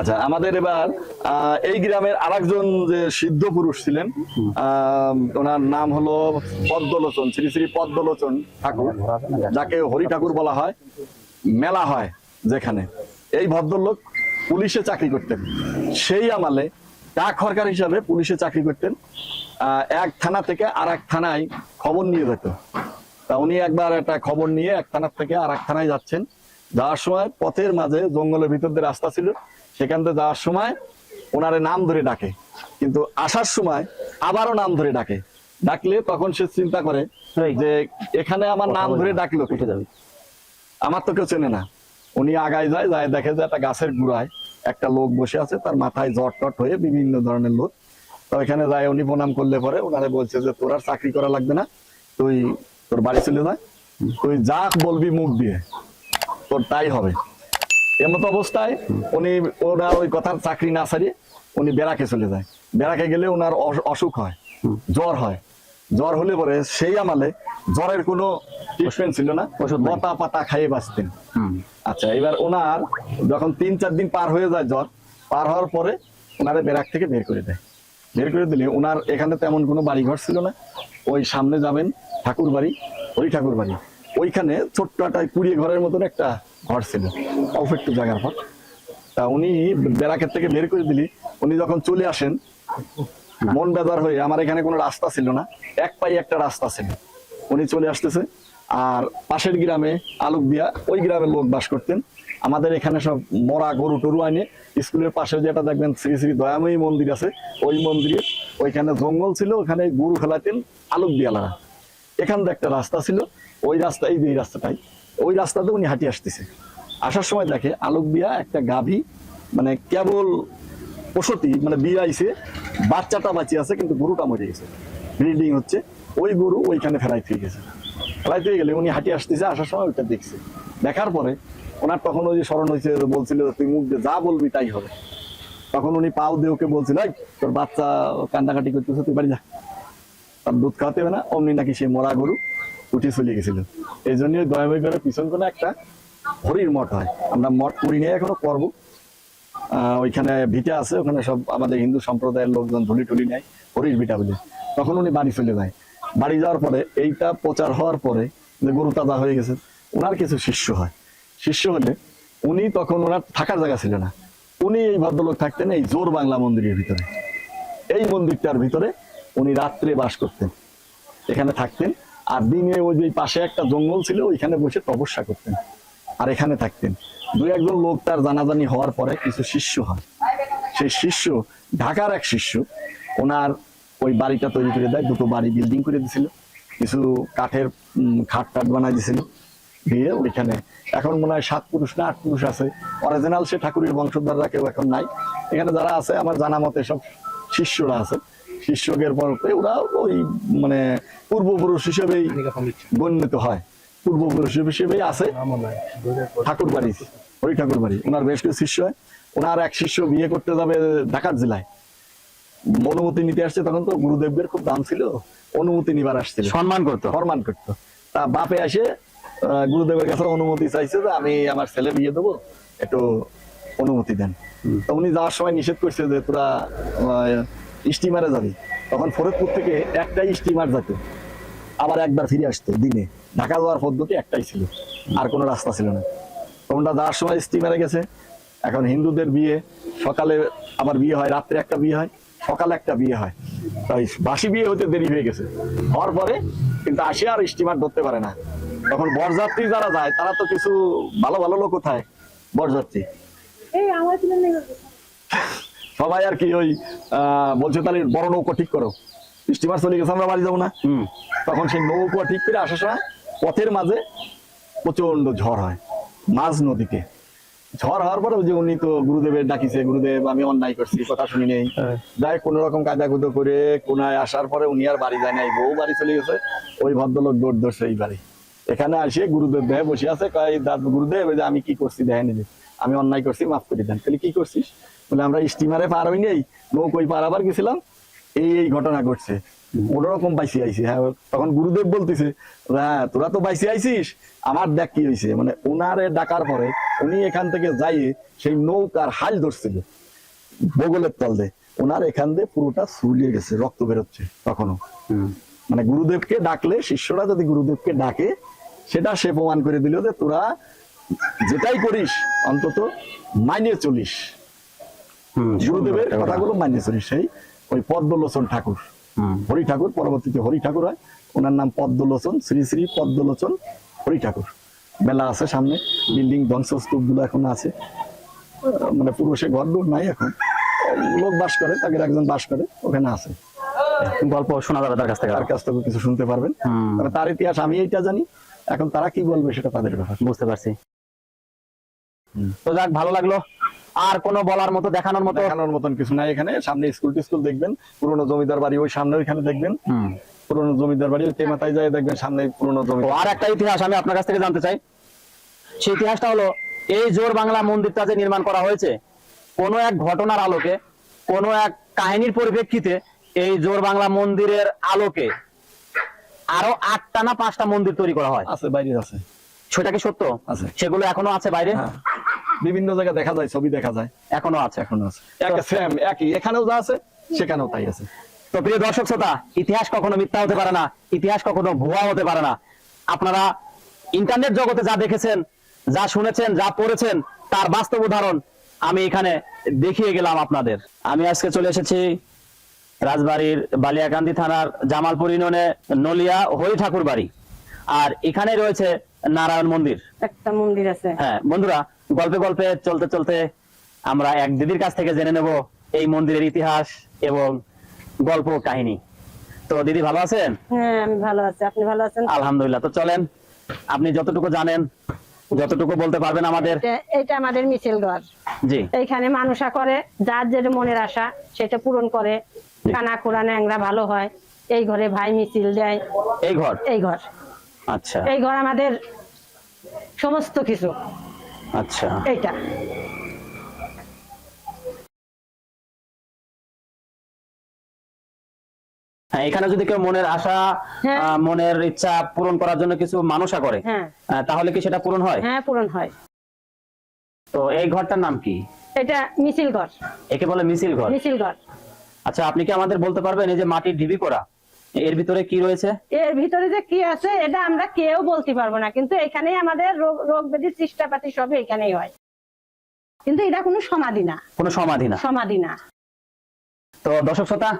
আচ্ছা আমাদের এবার এই গ্রামের আরেকজন যে সিদ্ধ পুরুষ ছিলেন ওনার নাম হলো পদ্মলোচন, শ্রী শ্রী পদ্মলোচন ঠাকুর, যাকে হরি ঠাকুর বলা হয়, মেলা হয় যেখানে। এই ভদ্রলোক পুলিশে চাকরি করতেন। সেই আমলে ডাক সরকার হিসাবে পুলিশে চাকরি করতেন এক থানা থেকে আর এক থানায় খবর নিয়ে যেত। তা উনি একবার একটা খবর নিয়ে এক থানার থেকে আর এক থানায় যাচ্ছেন। যাওয়ার সময় পথের মাঝে জঙ্গলের ভিতর দিয়ে রাস্তা ছিল। সেখান থেকে যাওয়ার সময় ওনারে নাম ধরে ডাকে। কিন্তু আসার সময় আবারও নাম ধরে ডাকে। ডাকলে তখন সে চিন্তা করে যে এখানে আমার নাম ধরে ডাকলো কে? আমার তো কেউ চেনে না। উনি আগায় যায় যায় দেখে যে একটা গাছের গুড়ায় একটা লোক বসে আছে তার মাথায় জট টট হয়ে বিভিন্ন ধরনের লোক। তো এখানে যায় উনি প্রণাম করলে পরে ওনারে বলছে যে তোর আর চাকরি করা লাগবে না তুই তোর বাড়ি চলে যায় তুই যা বলবি মুখ দিয়ে তোর তাই হবে। এমত অবস্থায় উনি ওরা ওই কথার চাকরি না ছাড়িয়ে উনি বেড়াকে চলে যায়। বেড়াকে গেলে ওনার অসুখ হয় জ্বর হয়। জ্বর হলে পরে সেই আমালে জ্বরের কোনো ট্রিটমেন্ট ছিল না। লতা পাতা খাইয়ে বাঁচতেন। আচ্ছা এবার ওনার যখন তিন চার দিন পার হয়ে যায় জ্বর পার হওয়ার পরে ওনারে বেরাক থেকে বের করে দেয়। বের করে দিলে ওনার এখানে তেমন কোনো বাড়ি ঘর ছিল না। ওই সামনে যাবেন ঠাকুর বাড়ি ওই ঠাকুর বাড়ি ওইখানে ছোট্ট একটা কুড়িয়ে ঘরের মতন একটা ঘর ছিল অল্প একটু জায়গার ঘর তা উনি বেরাকের থেকে বের করে দিলি। উনি যখন চলে আসেন, মন বেজার হয়ে, আমার এখানে কোনো রাস্তা ছিল না। এক পাই একটা রাস্তা ছিল। উনি চলে আসতেছে। আর পাশের গ্রামে আলোক দিয়া, ওই গ্রামের লোক বাস করতেন। আমাদের এখানে সব মরা গরু টরু আনে। স্কুলের পাশে যেটা দেখবেন, শ্রী শ্রী দয়াময়ী মন্দির আছে, ওই মন্দিরে। ওইখানে জঙ্গল ছিল, ওখানে গরু খেলাতেন আলোক দিয়ালারা এখান থেকে একটা রাস্তা ছিল। ওই রাস্তা এই যে রাস্তাটাই। ওই রাস্তাতে উনি হাঁটি আসতেছে। আসার সময় দেখে আলোক বিয়া একটা গাভী মানে কেবল প্রসূতি মানে বিয়ে আইছে, বাচ্চাটা বাঁচিয়ে আছে, কিন্তু গরুটা মরে গেছে। ব্রিডিং হচ্ছে, ওই গরু ওইখানে ফেলাই থেকে গেছে। ফেলাই থেকে গেলে উনি হাঁটি আসতেছে, আসার সময় ওইটা দেখছে। দেখার পরে ওনার তখন ওই যে স্মরণ হয়েছে বলছিল তুই মুখ দিয়ে যা বলবি তাই হবে। তখন উনি পাও দিয়ে ওকে বলছিল তোর বাচ্চা কান্দাকাটি করতেছে, তুই বাড়ি যা। তার দুধ খাওয়াতে হবে না, অমনি নাকি সে মরা গরু। উঠে চলে গেছিল এই জন্য দয়াময় করে পিছন কোনো একটা হরির মঠ হয়। আমরা মঠ করি নিয়ে এখনও করব ওইখানে ভিটা আছে, ওখানে সব আমাদের হিন্দু সম্প্রদায়ের লোকজন ধুলি টুলি নেয় হরির ভিটা বলে। তখন উনি বাড়ি চলে যায়। বাড়ি যাওয়ার পরে এইটা প্রচার হওয়ার পরে যে গরু তাজা হয়ে গেছে, ওনার কিছু শিষ্য হয়। শিষ্য হলে উনি তখন ওনার থাকার জায়গা ছিল না। উনি এই ভদ্রলোক থাকতেন এই জোর বাংলা মন্দিরের ভিতরে। এই মন্দিরটার ভিতরে উনি রাত্রে বাস করতেন। এখানে থাকতেন। আর দিনে ওই যে পাশে একটা জঙ্গল ছিল, ওইখানে বসে তপস্যা করতেন আর এখানে থাকতেন। দুই একজন লোক তার জানাজানি হওয়ার পরে কিছু শিষ্য হয়। সেই শিষ্য, ঢাকার এক শিষ্য, ওনার ওই বাড়িটা তৈরি করে দেয়, দুটো বাড়ি বিল্ডিং করে দিছিল, কিছু কাঠের খাট টাট বানাই দিছিল, দিয়ে ওইখানে এখন মনে হয় সাত পুরুষ না আট পুরুষ আছে। অরিজিনাল সে ঠাকুরের বংশধররা কেউ এখন নাই। এখানে যারা আছে, আমার জানা মতে সব শিষ্যরা আছে। শিষ্যকের পর ওরা ওই মানে পূর্বপুরুষ হিসেবেই গণ্যিত হয়। পূর্বপুরুষ হিসেবেই আছে ঠাকুর বাড়ি। হরি ঠাকুর বাড়ি। ওনার বেশ কিছু শিষ্য হয়। ওনার এক শিষ্য বিয়ে করতে যাবে ঢাকার জেলায়। অনুমতি নিতে আসছে তখন তো গুরুদেবের খুব দাম ছিল। অনুমতি নিবার আসছিল। সম্মান করতো। ফরমান করতো। তা বাপে আসে আহ, গুরুদেবের কাছে অনুমতি চাইছে যে আমি আমার ছেলে বিয়ে দেবো। একটু অনুমতি দেন। তো উনি যাওয়ার সময় নিষেধ করছে যে তোরা স্টিমারে যাবে। তখন ফরিদপুর থেকে একটাই স্টিমার যেত আবার একবার ফিরে আসতো দিনে। ঢাকা যাওয়ার পদ্ধতি একটাই ছিল। আর কোনো রাস্তা ছিল না। তোমরা যাওয়ার সময় স্টিমারে গেছে। এখন হিন্দুদের বিয়ে। সকালে আবার বিয়ে হয়, রাত্রে একটা বিয়ে হয়, সকালে একটা বিয়ে হয়। তাই বাসি বিয়ে হতে দেরি হয়ে গেছে। হওয়ার পরে কিন্তু আসে আর স্টিমার ধরতে পারে না। তখন বরযাত্রী যারা যায়, তারা তো কিছু ভালো ভালো লোক কোথায়? বরযাত্রী। এই আমার সবাই আর কি ওই বলছে তাহলে বড় নৌকো ঠিক করো। স্টিমার চলে গেছে আমরা বাড়ি যাব না। তখন সেই নৌকা ঠিক করে আসার সময় পথের মাঝে প্রচণ্ড ঝড় হয় মাঝ নদীতে। ঝড় হওয়ার পরে যে উনি তো গুরুদেবের ডাকিছে গুরুদেব আমি অন্যায় করছি কথা শুনি নেই। যাই কোন রকম কায়দা কুদো করে কোনায় আসার পরে উনি আর বাড়ি যায় নাই বউ বাড়ি চলে গেছে ওই ভদ্রলোক দৌড় ধরছে এই বাড়ি। এখানে আসে গুরুদেব দেহে বসে আছে কয় দাদু গুরুদেব আমি কি করছি দেখেন আমি অন্যায় করছি মাফ করে দেন। তাহলে কি করছিস? বলে আমরা স্টিমারে পার হই নেই নৌকোই পার আবার গেছিলাম এই এই ঘটনা ঘটছে। কোন রকম বাইসি আইসি হ্যাঁ তখন গুরুদেব বলতেছে হ্যাঁ তোরা তো বাইসি আইসিস আমার দেখ কি হয়েছে মানে ওনারে ডাকার পরে উনি এখান থেকে যাইয়ে সেই নৌকার হাল ধরছিল বগলের তল দিয়ে। ওনার এখান দিয়ে পুরোটা সুলিয়ে গেছে রক্ত বেরোচ্ছে তখনও। মানে গুরুদেবকে ডাকলে শিষ্যরা যদি গুরুদেবকে ডাকে সেটা সে প্রমাণ করে দিল যে তোরা যেটাই করিস অন্তত মাইনে চলিস। গুরুদেবের কথা। কথাগুলো চলিস সেই ওই পদ্মলোচন ঠাকুর। হরি ঠাকুর পরবর্তীতে হরি ঠাকুর হয় ওনার নাম পদ্মলোচন শ্রী শ্রী পদ্মলোচন হরি ঠাকুর। মেলা আছে সামনে বিল্ডিং ধ্বংসস্তূপগুলো এখন আছে। মানে পুরো সে ঘর দূর নাই এখন। লোক বাস করে তাদের একজন বাস করে ওখানে আছে। গল্প শোনা যাবে তার কাছ থেকে তার কাছ থেকে কিছু শুনতে পারবেন। তার ইতিহাস আমি এইটা জানি এখন তারা কি বলবে সেটা তাদের ব্যাপার। বুঝতে পারছি। তো যাক ভালো লাগল। আর কোনো বলার মতো দেখানোর মতো? দেখানোর মতন কিছু নাই এখানে। সামনে স্কুল টিস্কুল দেখবেন পুরোনো জমিদার বাড়ি ওই সামনে ওইখানে দেখবেন। পুরোনো জমিদার বাড়ি ওই তেমাতায় যায় দেখবেন সামনে পুরোনো জমিদার আর একটা ইতিহাস আমি আপনার কাছ থেকে জানতে চাই। সেই ইতিহাসটা হলো এই জোর বাংলা মন্দিরটা যে নির্মাণ করা হয়েছে কোনো এক ঘটনার আলোকে কোনো এক কাহিনীর পরিপ্রেক্ষিতে এই জোর বাংলা মন্দিরের আলোকে আরও আটটা না পাঁচটা মন্দির তৈরি করা হয়? আছে বাইরে আছে। সেটা কি সত্য? আছে। সেগুলো এখনও আছে বাইরে? হ্যাঁ। বিভিন্ন জায়গায় দেখা যায় ছবি দেখা যায়। এখনও আছে এখনও আছে। এক সেম একই। এখানেও যা আছে সেখানেও তাই আছে। তো প্রিয় দর্শক শ্রোতা ইতিহাস কখনো মিথ্যা হতে পারে না ইতিহাস কখনো ভুয়া হতে পারে না। আপনারা ইন্টারনেট জগতে যা দেখেছেন যা শুনেছেন যা পড়েছেন তার বাস্তব উদাহরণ আমি এখানে দেখিয়ে গেলাম আপনাদের। আমি আজকে চলে এসেছি রাজবাড়ির বালিয়াকান্দি থানার জামালপুর ইউনিয়নে নলিয়া হরি ঠাকুর বাড়ি আর এখানে রয়েছে নারায়ণ মন্দির। একটা মন্দির আছে। হ্যাঁ বন্ধুরা গল্পে গল্পে চলতে চলতে আমরা এক দিদির কাছ থেকে জেনে নেব এই মন্দিরের ইতিহাস এবং গল্প কাহিনী। তো দিদি ভালো আছেন? হ্যাঁ আমি ভালো আছি। আপনি ভালো আছেন? আলহামদুলিল্লাহ। তো চলেন আপনি যতটুকু জানেন যতটুকু বলতে পারবেন আমাদের। এটা- আমাদের মিছিল ঘর। জি। এইখানে মানুষা করে যার যেটা মনের আশা সেটা পূরণ করে। কানা খোরা ন্যাংরা ভালো হয়। এই ঘরে ভাই মিছিল দেয়। এই ঘর? এই ঘর। আচ্ছা। এই ঘর আমাদের সমস্ত কিছু। আচ্ছা। এইটা। হ্যাঁ এখানে যদি কেউ মনের আশা হ্যাঁ। মনের ইচ্ছা পূরণ করার জন্য কিছু মানুষা করে হ্যাঁ। তাহলে কি সেটা পূরণ হয়? হ্যাঁ পূরণ হয়। তো এই ঘরটার নাম কি? এটা মিছিল ঘর। একে বলে মিছিল ঘর। মিছিল ঘর। আচ্ছা আপনি কি আমাদের বলতে পারবেন এই যে মাটির ঢিবি করা এর ভিতরে কি রয়েছে? এর ভিতরে যে কি আছে এটা আমরা কেউ বলতে পারব না। কিন্তু এখানেই আমাদের রোগ রোগ ব্যাধি চেষ্টাপাতি সব এখানেই হয়। কিন্তু এটা কোনো সমাধি না। কোনো সমাধি না। সমাধি না। তো দর্শক শ্রোতা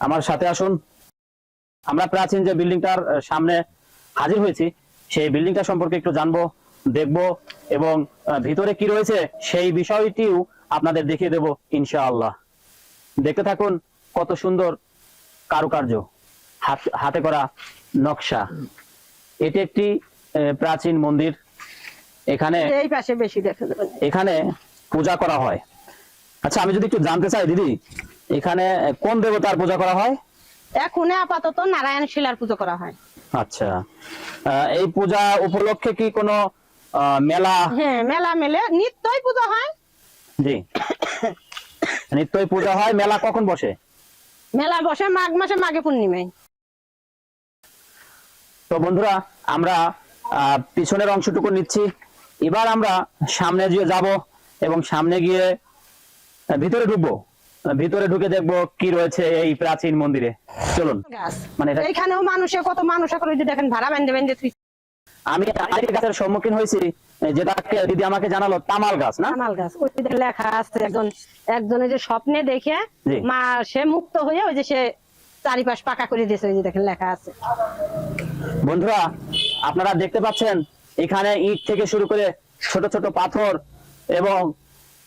আমার সাথে আসুন। আমরা প্রাচীন যে বিল্ডিংটার সামনে হাজির হয়েছি সেই বিল্ডিংটা সম্পর্কে একটু জানব দেখব এবং ভিতরে কি রয়েছে সেই বিষয়টিও আপনাদের দেখিয়ে দেব ইনশাআল্লাহ। দেখতে থাকুন কত সুন্দর কারুকার্য হাতে করা নকশা। এটি একটি প্রাচীন মন্দির। এখানে এই পাশে বেশি দেখা যাবে। এখানে পূজা করা হয়। আচ্ছা আমি যদি একটু জানতে চাই দিদি এখানে কোন দেবতার পূজা করা হয়? এখন আপাতত নারায়ণ শিলার পুজো করা হয়। আচ্ছা। এই পূজা উপলক্ষে কি কোনো মেলা? হ্যাঁ মেলা মেলে। নিত্যই পূজা হয়। জি। নিত্যই পূজা হয় মেলা কখন বসে? মেলা বসে মাঘ মাসে মাঘে পূর্ণিমায় তো বন্ধুরা আমরা পিছনের অংশটুকু নিচ্ছি। এবার আমরা সামনে গিয়ে যাব এবং সামনে গিয়ে ভিতরে ঢুকবো। ভিতরে ঢুকে দেখব কি রয়েছে এই প্রাচীন মন্দিরে। চলুন। মানে এটা এইখানেও মানুষে কত মানুষ যে দেখেন ভাড়া বেঁধে বেঁধে আমি গাছের সম্মুখীন হয়েছি। যেটা দিদি আমাকে জানালো তামাল গাছ না? কামাল গাছ। ওই লেখা আছে একজন একজনের যে স্বপ্নে দেখে মা সে মুক্ত হয়ে ওই যে সে চারিপাশ পাকা করে দিয়েছে ওই যে দেখেন লেখা আছে। বন্ধুরা আপনারা দেখতে পাচ্ছেন এখানে ইট থেকে শুরু করে ছোট ছোট পাথর এবং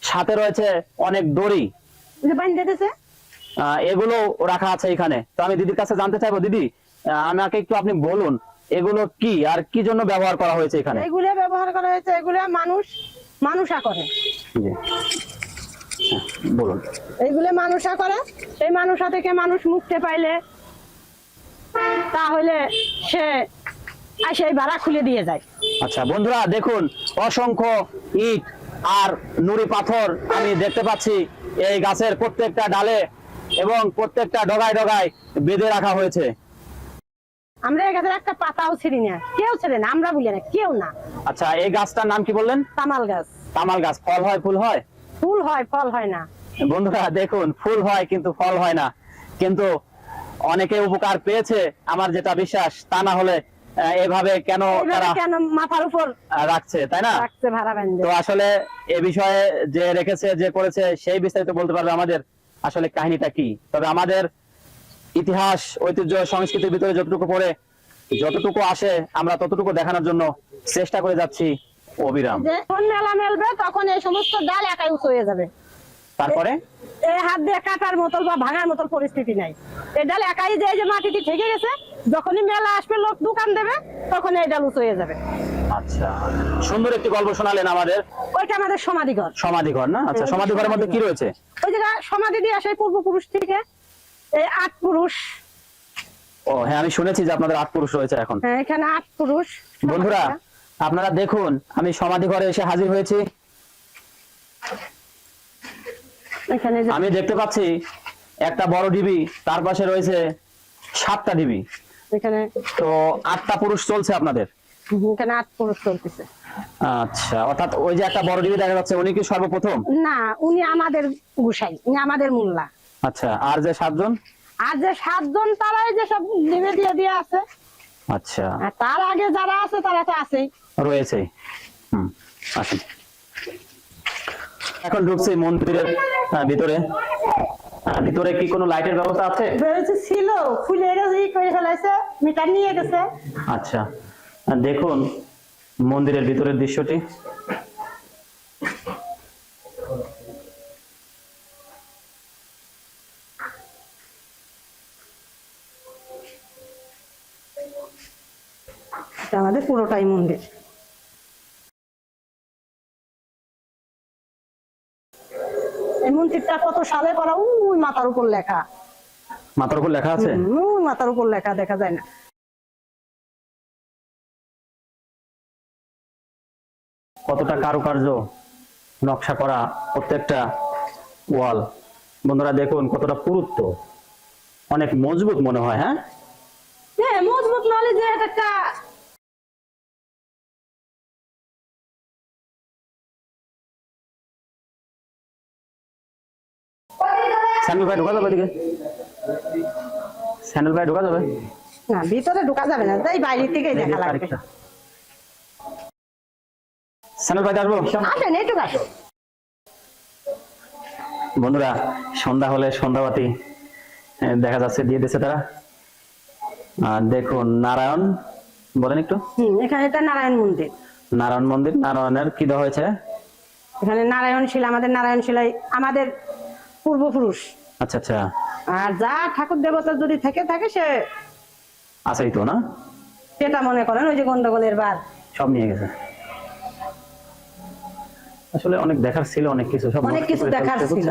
সাথে রয়েছে অনেক দড়ি। এগুলো রাখা আছে এখানে। তো আমি দিদির কাছে জানতে চাইব দিদি আমাকে একটু আপনি বলুন এগুলো কি? আর কি জন্য ব্যবহার করা হয়েছে এখানে? এগুলো ব্যবহার করা হয়েছে এগুলো মানুষ মানুষা করে। হ্যাঁ, বলুন। এইগুলো মানুষা করে। এই মানুষা থেকে মানুষ মুক্তি পাইলে তাহলে সে আসে এই ভাড়া খুলে দিয়ে যায়। আচ্ছা বন্ধুরা দেখুন অসংখ্য ইট আর নুড়ি পাথর আমি দেখতে পাচ্ছি এই গাছের প্রত্যেকটা ডালে এবং প্রত্যেকটা ডগায় ডগায় বেঁধে রাখা হয়েছে। আমরা এই গাছের একটা পাতাও ছিঁড়ি না কেউ ছেড়ে না আমরা বলি না কেউ না। আচ্ছা এই গাছটার নাম কি বললেন? তামাল গাছ। তামাল গাছ ফল হয় ফুল হয়? ফুল হয় ফল হয় না। বন্ধুরা দেখুন ফুল হয় কিন্তু ফল হয় না। কিন্তু অনেকে উপকার পেয়েছে আমার যেটা বিশ্বাস তা না হলে এভাবে কেন তারা কেন মাথার উপর রাখছে তাই না? রাখছে ভাড়া তো আসলে এ বিষয়ে যে রেখেছে যে করেছে সেই বিস্তারিত বলতে পারবে আমাদের আসলে কাহিনীটা কি। তবে আমাদের ইতিহাস ঐতিহ্য সংস্কৃতির ভিতরে যতটুকু পড়ে যতটুকু আসে আমরা ততটুকু দেখানোর জন্য চেষ্টা করে যাচ্ছি অবিরাম। যখন মেলা মেলবে তখন এই সমস্ত ডাল একাই উঁচু হয়ে যাবে। তারপরে? এই হাত দিয়ে কাটার বা ভাঙার পরিস্থিতি নাই। এই ডাল একাই যে যে মাটিতে থেকে গেছে যখনই মেলা আসবে লোক দোকান দেবে তখন এই ডাল উঁচু হয়ে যাবে। আচ্ছা সুন্দর একটি গল্প শোনালেন আমাদের। ওইটা আমাদের সমাধিঘর। সমাধিঘর না? আচ্ছা সমাধিঘরের মধ্যে কি রয়েছে? ওই জায়গা সমাধি দিয়ে আসে পূর্বপুরুষ থেকে। এই আট পুরুষ। ও হ্যাঁ আমি শুনেছি যে আপনাদের আট পুরুষ রয়েছে এখন। হ্যাঁ, এখানে আট পুরুষ। বন্ধুরা আপনারা দেখুন আমি সমাধি ঘরে এসে হাজির হয়েছি। আমি দেখতে পাচ্ছি একটা বড় ডিবি তার পাশে রয়েছে সাতটা ডিবি। এখানে তো আটটা পুরুষ চলছে আপনাদের? এখানে আট পুরুষ চলতেছে। আচ্ছা অর্থাৎ ওই যে একটা বড় ডিবি দেখা যাচ্ছে উনি কি সর্বপ্রথম? না উনি আমাদের গুসাই উনি আমাদের মোল্লা। আচ্ছা আর যে সাতজন? আর যে সাতজন তারাই যে সব দিবে দিয়ে দিয়ে আছে। আচ্ছা। তার আগে যারা আছে তারা তো আছেই। রয়েছে হুম আসুন। এখন ঢুকছি মন্দিরের ভিতরে। ভিতরে কি কোনো লাইটের ব্যবস্থা আছে? ছিল খুলে গেছে করে ফেলাইছে মিটার নিয়ে গেছে। আচ্ছা। দেখুন মন্দিরের ভিতরের দৃশ্যটি। পুরোটাই মন্দির। এই মন্দিরটা কত সালে করা? উই মাথার উপর লেখা। মাথার উপর লেখা আছে? উই মাথার উপর লেখা দেখা যায় না। কতটা কারুকার্য নকশা করা প্রত্যেকটা ওয়াল। বন্ধুরা দেখুন কতটা পুরুত্ব। অনেক মজবুত মনে হয় হ্যাঁ? হ্যাঁ মজবুত নাহলে যে এটা একটা স্যান্ডেল ভাই ঢোকা যাবে এদিকে? স্যান্ডেল ভাই ঢোকা যাবে? না ভিতরে ঢোকা যাবে না তাই বাইরে থেকেই দেখা লাগবে। স্যান্ডেল ভাই আসব? আসেন একটু আসো বন্ধুরা সন্ধ্যা হলে সন্ধ্যাবাতি দেখা যাচ্ছে দিয়ে দিচ্ছে তারা। আর দেখুন নারায়ণ বলেন একটু। হুম এখানে এটা নারায়ণ মন্দির। নারায়ণ মন্দির নারায়ণের কি দেওয়া হয়েছে? এখানে নারায়ণ শিলা আমাদের নারায়ণ শিলাই আমাদের পূর্বপুরুষ। আচ্ছা আচ্ছা। আর যা ঠাকুর দেবতা যদি থেকে থাকে সে আছেই তো না? সেটা মনে করেন ওই যে গন্ডগোলের বার। সব নিয়ে গেছে। আসলে অনেক দেখার ছিল অনেক কিছু সব অনেক কিছু দেখার ছিল।